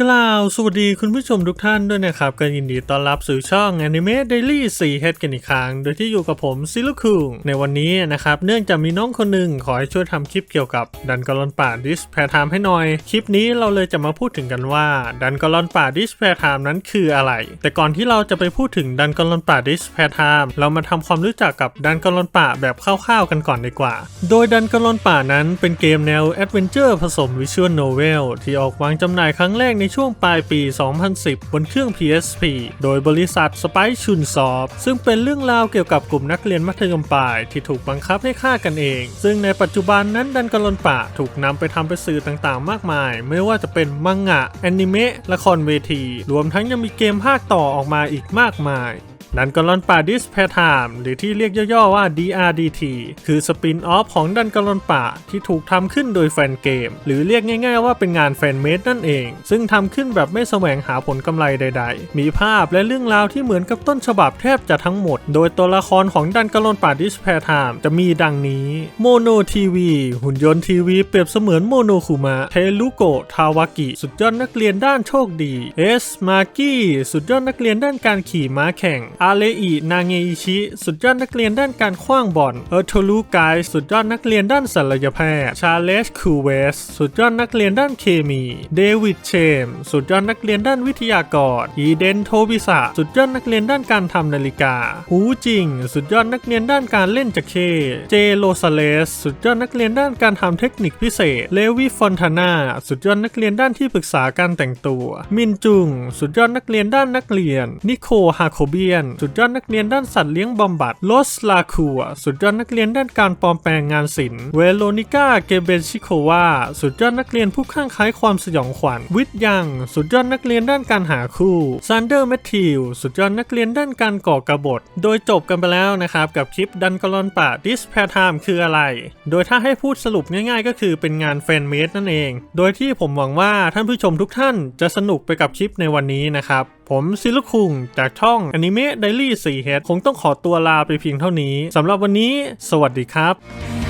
กล่าวสวัสดีคุณผู้ชมทุกท่านด้วยนะครับก็ยินดีต้อนรับสู่ช่อง Anime Daily 4 h กันอีกครั้ง โดยที่อยู่กับผมซิลุคุงในวันนี้นะครับ เนื่องจากมีน้องคนหนึ่งขอให้ช่วยทำคลิปเกี่ยวกับดันกอลอนป่าดิสแพรไทม์ให้หน่อย คลิปนี้เราเลยจะมาพูดถึงกันว่าดันกอลอนป่าดิสแพรไทม์นั้นคืออะไร แต่ก่อนที่เราจะไปพูดถึงดันกอลอนป่าดิสแพรไทม์เรามาทำความรู้จักกับดันกอลอนป่าแบบคร่าวๆกันก่อนดีกว่า โดยดันกอลอนป่านั้นเป็นเกมแนวแอดเวนเจอร์ผสมวิชวลโนเวลที่ออกวางจำหน่ายครั้งแรกในช่วงปลายปี 2010 บนเครื่อง PSP โดยบริษัท Spike Chun Soft ซึ่งเป็นเรื่องราวเกี่ยวกับกลุ่มนักเรียนมัธยมปลายที่ถูกบังคับให้ฆ่ากันเอง ซึ่งในปัจจุบันนั้นดันกลอนป่าถูกนำไปทำเป็นสื่อต่างๆ มากมาย ไม่ว่าจะเป็นมังงะแอนิเมะละครเวที รวมทั้งยังมีเกมภาคต่อออกมาอีกมากมาย ดันกลอนป่าดิสแพทามหรือที่เรียกย่อๆว่า DRDT คือสปินออฟของดันกลอนป่าที่ถูกทำขึ้นโดยแฟนเกม หรือเรียกง่ายๆว่าเป็นงานแฟนเมดนั่นเอง ซึ่งทำขึ้นแบบไม่แสวงหาผลกำไรใดๆ มีภาพและเรื่องราวที่เหมือนกับต้นฉบับแทบจะทั้งหมด โดยตัวละครของดันกลอนป่าดิสแพทามจะมีดังนี้โมโนทีวีหุ่นยนต์ทีวีเปรียบเสมือนโมโนคุมะเทลุโกะทาวากิ สุดยอดนักเรียนด้านโชคดีเอสมากี้สุดยอดนักเรียนด้านการขี่ม้าแข่งอาเลอินางเงอิชิ สุดยอดนักเรียนด้านการคว้างบอลเออร์โทลูไกสุดยอดนักเรียนด้านศัลยแพทย์ชาเลสคูเวส สุดยอดนักเรียนด้านเคมี เดวิดเชม สุดยอดนักเรียนด้านวิทยากร อีเดนโทบิสะสุดยอดนักเรียนด้านการทำนาฬิกา หูจิง สุดยอดนักเรียนด้านการเล่นจักเข้เจโลซาเลส สุดยอดนักเรียนด้านการทำเทคนิคพิเศษ เลวิฟอนทาน่า สุดยอดนักเรียนด้านที่ปรึกษาการแต่งตัว มินจุง สุดยอดนักเรียนด้านนักเรียน นิโคฮาโคเบียนสุดยอดนักเรียนด้านสัตว์เลี้ยงบำบัด โลสลาคัว สุดยอดนักเรียนด้านการปลอมแปลงงานศิลป์ เวโรนิก้า เกเบนชิโควา สุดยอดนักเรียนผู้ข้างคล้ายความสยองขวัญ วิทยัง สุดยอดนักเรียนด้านการหาคู่ซันเดอร์แมทธิว สุดยอดนักเรียนด้านการก่อกบฏ โดยจบกันไปแล้วนะครับกับคลิปดันกลอนป่าดิสแพร์ไทม์คืออะไร โดยถ้าให้พูดสรุปง่ายๆ ก็คือเป็นงานแฟนเมดนั่นเอง โดยที่ผมหวังว่าท่านผู้ชมทุกท่านจะสนุกไปกับคลิปในวันนี้นะครับ ผมซิลุคุงจากช่อง Anime Daily 4 h คงต้องขอตัวลาไปเพียงเท่านี้สำหรับวันนี้ สวัสดีครับ